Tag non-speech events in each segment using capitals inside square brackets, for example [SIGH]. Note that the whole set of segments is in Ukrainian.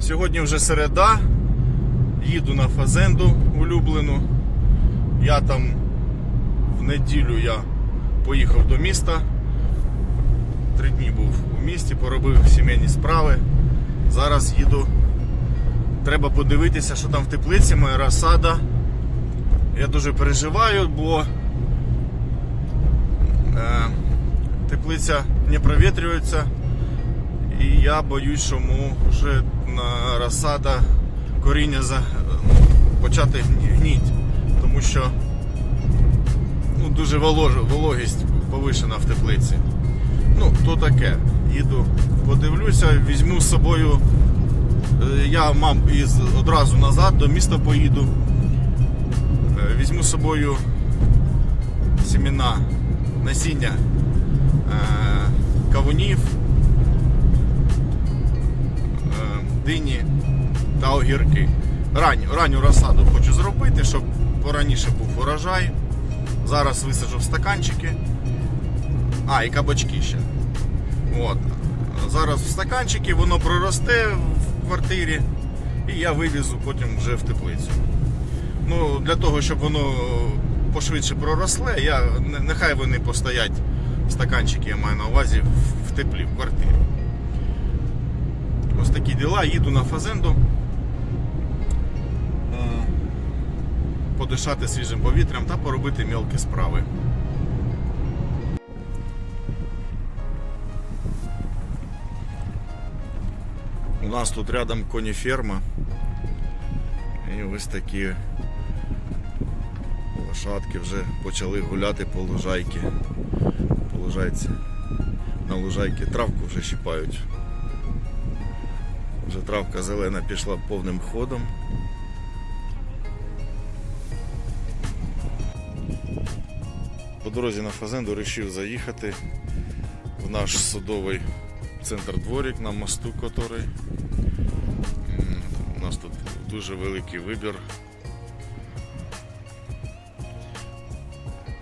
Сьогодні вже середа. Їду на фазенду улюблену. Я там в неділю я поїхав до міста. Три дні був у місті, поробив сімейні справи. Зараз їду. Треба подивитися, що там в теплиці, моя розсада. Я дуже переживаю, бо е, теплиця не провітрюється. І я боюсь, що може на розсада коріння за, почати гні- гніть. Тому що ну, дуже волож, вологість повишена в теплиці. Ну, то таке. Їду, подивлюся, візьму з собою. е, Я мам із одразу назад до міста поїду. Е, Візьму з собою сімена, насіння е, кавунів, дині та огірки. Ранню, ранню розсаду хочу зробити, щоб пораніше був урожай. Зараз висаджу в стаканчики. А, і кабачки ще. От. Зараз в стаканчики, воно проросте в квартирі, і я вивезу потім вже в теплицю. Ну, для того, щоб воно пошвидше проросле, я, нехай вони постоять, стаканчики, я маю на увазі, в теплі, в квартирі. Ось такі діла, їду на фазенду. Е, Подишати свіжим повітрям та поробити мелкі справи. У нас тут рядом коніферма. І ось такі лошадки вже почали гуляти по лужайці. По лужайці. На лужайці травку вже щипають. Вже травка зелена пішла повним ходом. По дорозі на Фазенду вирішив заїхати в наш судовий центр дворик на мосту. М, У нас тут дуже великий вибір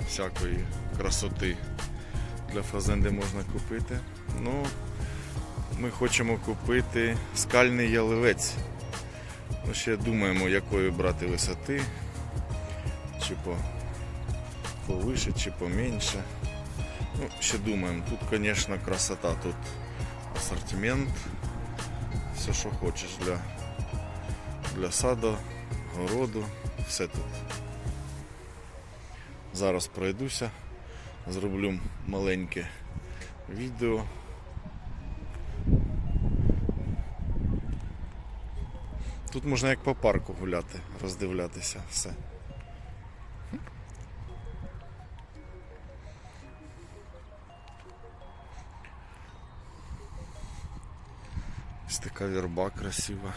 всякої красоти для фазенди можна купити. Ну, ми хочемо купити скальний яливець. Ну, ще думаємо, якої брати висоти, чи по повише, чи поменше. Ну, ще думаємо. Тут, звісно, красота. Тут асортимент. Все, що хочеш для, для саду, городу, все тут. Зараз пройдуся, зроблю маленьке відео. Тут можна як по парку гуляти, роздивлятися все. Ось така вірба красива.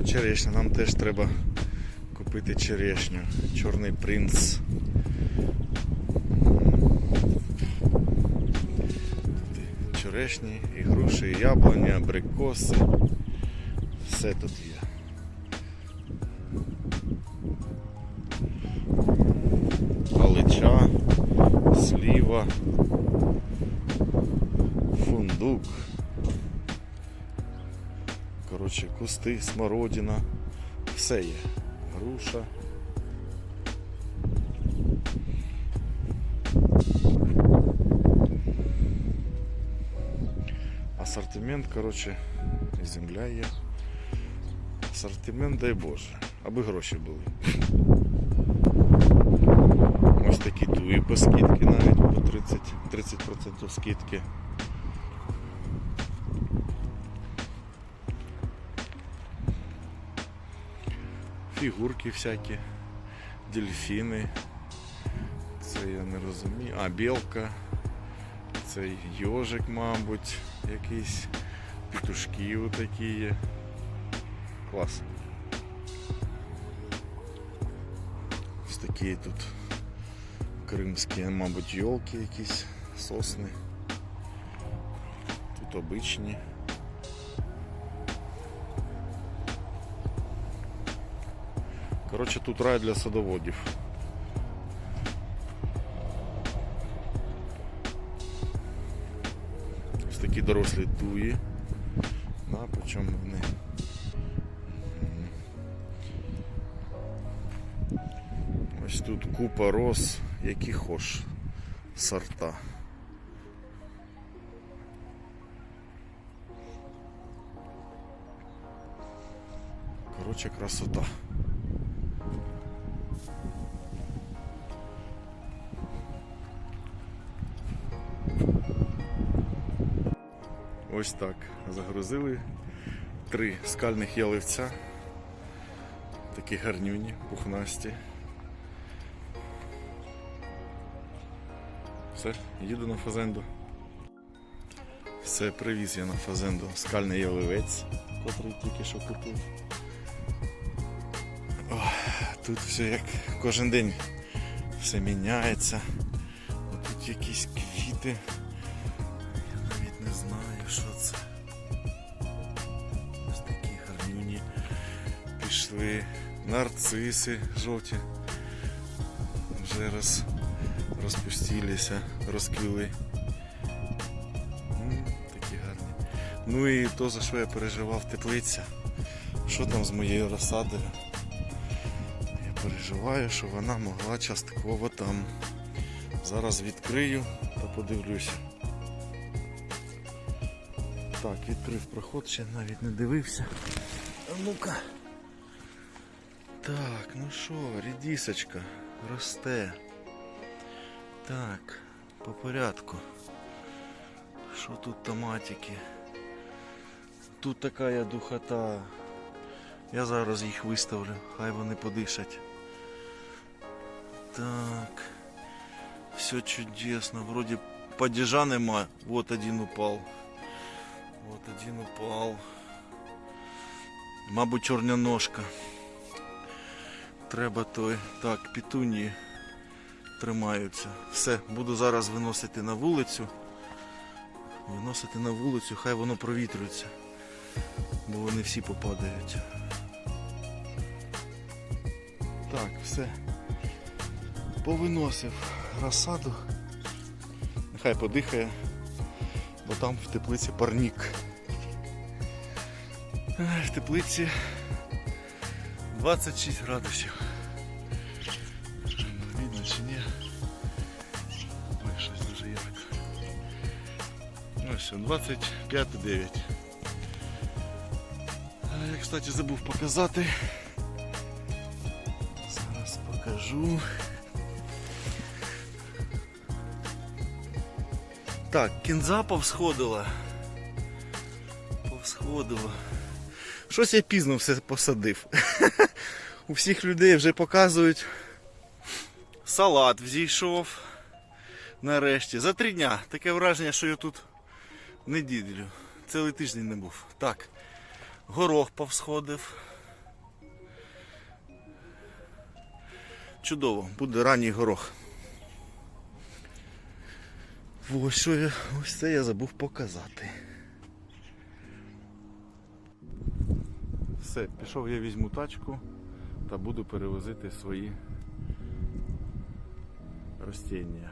О, черешня, нам теж треба купити черешню. Чорний принц. Тут Черешні, і груші, і яблуні, абрикоси. Все тут є. Галича, сліва, фундук. Коротше, кусти, смородина, все є. Груша. Асортимент, коротше, земля є. Асортимент, дай Боже, аби гроші були. Ось такі туї по скидки навіть по 30, 30% скидки. Фігурки всякі, дельфіни. Це я не розумію. А, білка. Це йожик, мабуть, якийсь. Петушки отакі є. Клас. Ось такі тут Кримські, мабуть, йолки якісь, сосни. Тут обичні. Коротше, тут рай для садоводів. Ось такі дорослі туї. Да, причому вони. Ось тут купа роз, які хош сорта. Коротше, красота. Ось так. Загрузили три скальних яливця. Такі гарнюні, пухнасті. Все, їду на фазенду. Все, привіз я на фазенду скальний яливець, котрий тільки що купив. Ох, тут все як кожен день все міняється. Тут якісь квіти. Пішли. Нарциси жовті. Вже роз, розпустилися, розквіли. Такі гарні. Ну і то, за що я переживав теплиця. Що там з моєю розсадою? Я переживаю, що вона могла частково там. Зараз відкрию та подивлюся. Так, відкрив проход, ще навіть не дивився. Ну-ка. Так, ну що, рідісочка росте. Так, по порядку. Що тут томатики? Тут така я духота. Я зараз їх виставлю, хай вони подишать. Так. Все чудесно. Вроде падежа нема. Вот один упал. Вот один упал. Мабуть, чорняножка. Треба той. Так, пітунії тримаються. Все, буду зараз виносити на вулицю. Виносити на вулицю, хай воно провітрюється. Бо вони всі попадають. Так, все. Повиносив розсаду. Нехай подихає, бо там в теплиці парнік. В теплиці 26 градусів. Ну, Видно чи ні? Ой, щось дуже ярко. Ось, 25,9. А Я, кстати, забув показати. Зараз покажу. Так, кінза повсходила. Повсходила. Щось я пізно все посадив. [LAUGHS] У всіх людей вже показують. Салат взійшов. Нарешті. За три дня. Таке враження, що я тут неділю. Цілий тиждень не був. Так. Горох повсходив. Чудово, буде ранній горох. Ось що я, ось це я забув показати. Все, пішов я візьму тачку та буду перевозити свої ростіння.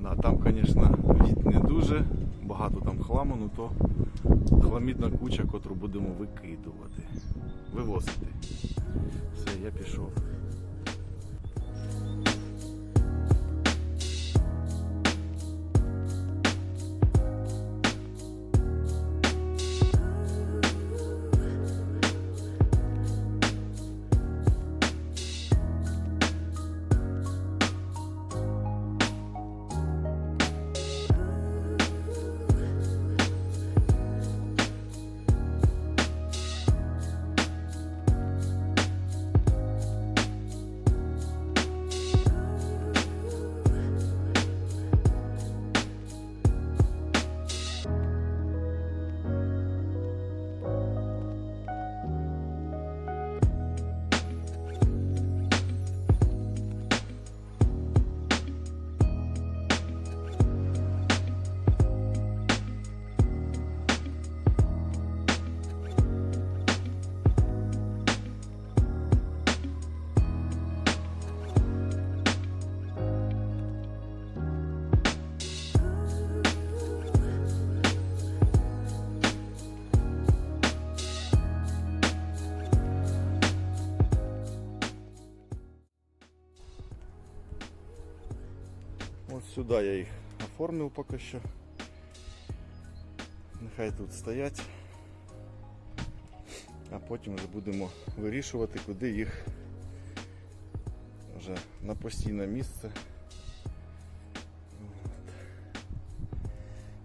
Да, там, звісно, від не дуже, багато там хламу, ну то хламідна куча, котру будемо викидувати, вивозити. Все, я пішов. Сюди я їх оформив поки що. Нехай тут стоять. А потім вже будемо вирішувати, куди їх вже на постійне місце.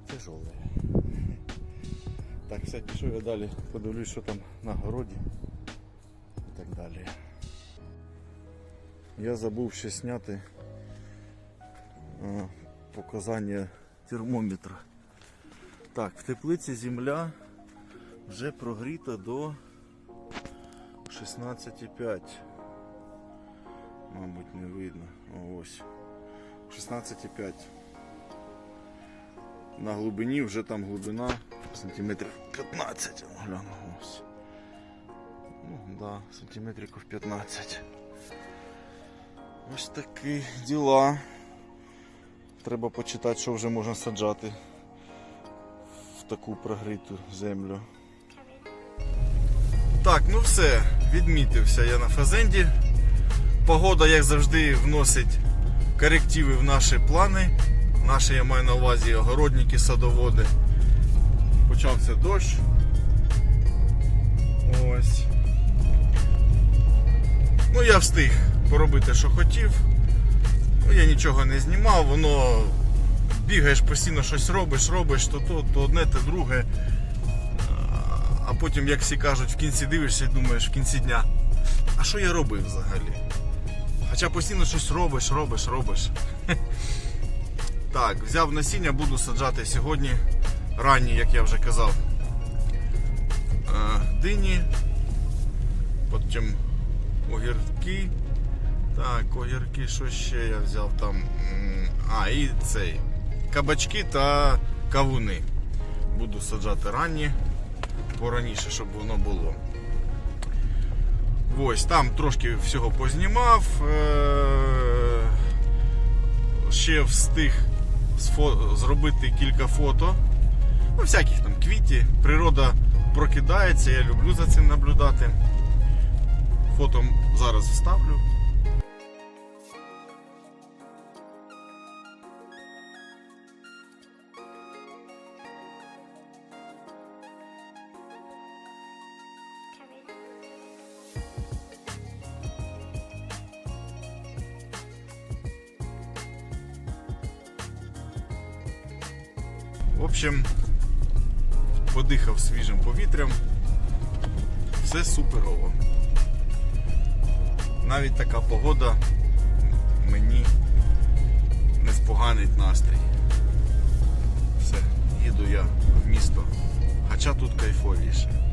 Тяжеле. Так, все, пішов я далі, подивлюсь, що там на городі і так далі. Я забув ще зняти е, показання термометра. Так, в теплиці земля вже прогріта до 16,5. Мабуть, не видно. Ось. 16,5. На глибині вже там глибина сантиметрів 15. О, Гляну ось. Ну, да, сантиметрів 15. Ось такі діла. Треба почитати, що вже можна саджати в таку прогріту землю. Так, ну все, відмітився я на фазенді. Погода, як завжди, вносить корективи в наші плани. Наші я маю на увазі огородники, садоводи. Почався дощ. Ось. Ну, я встиг поробити, що хотів. Ну, я нічого не знімав, воно бігаєш постійно щось робиш, робиш, то то, то одне, то друге. А потім, як всі кажуть, в кінці дивишся і думаєш в кінці дня, а що я робив взагалі? Хоча постійно щось робиш, робиш, робиш. [LAUGHS] Так, взяв насіння, буду саджати сьогодні. Ранні, як я вже казав. е, Дині. Потім огірки. Так, огірки, що ще я взяв там. А, і цей. Кабачки та кавуни. Буду саджати ранні, пораніше, щоб воно було. Ось, там трошки всього познімав. е, Ще встиг зробити кілька фото. Ну, всяких там квіті. Природа прокидається, я люблю за цим наблюдати. Фото зараз вставлю. Общем, подихав свіжим повітрям. Все суперово. Навіть така погода мені не споганить настрій. Все, їду я в місто. Хоча тут кайфовіше.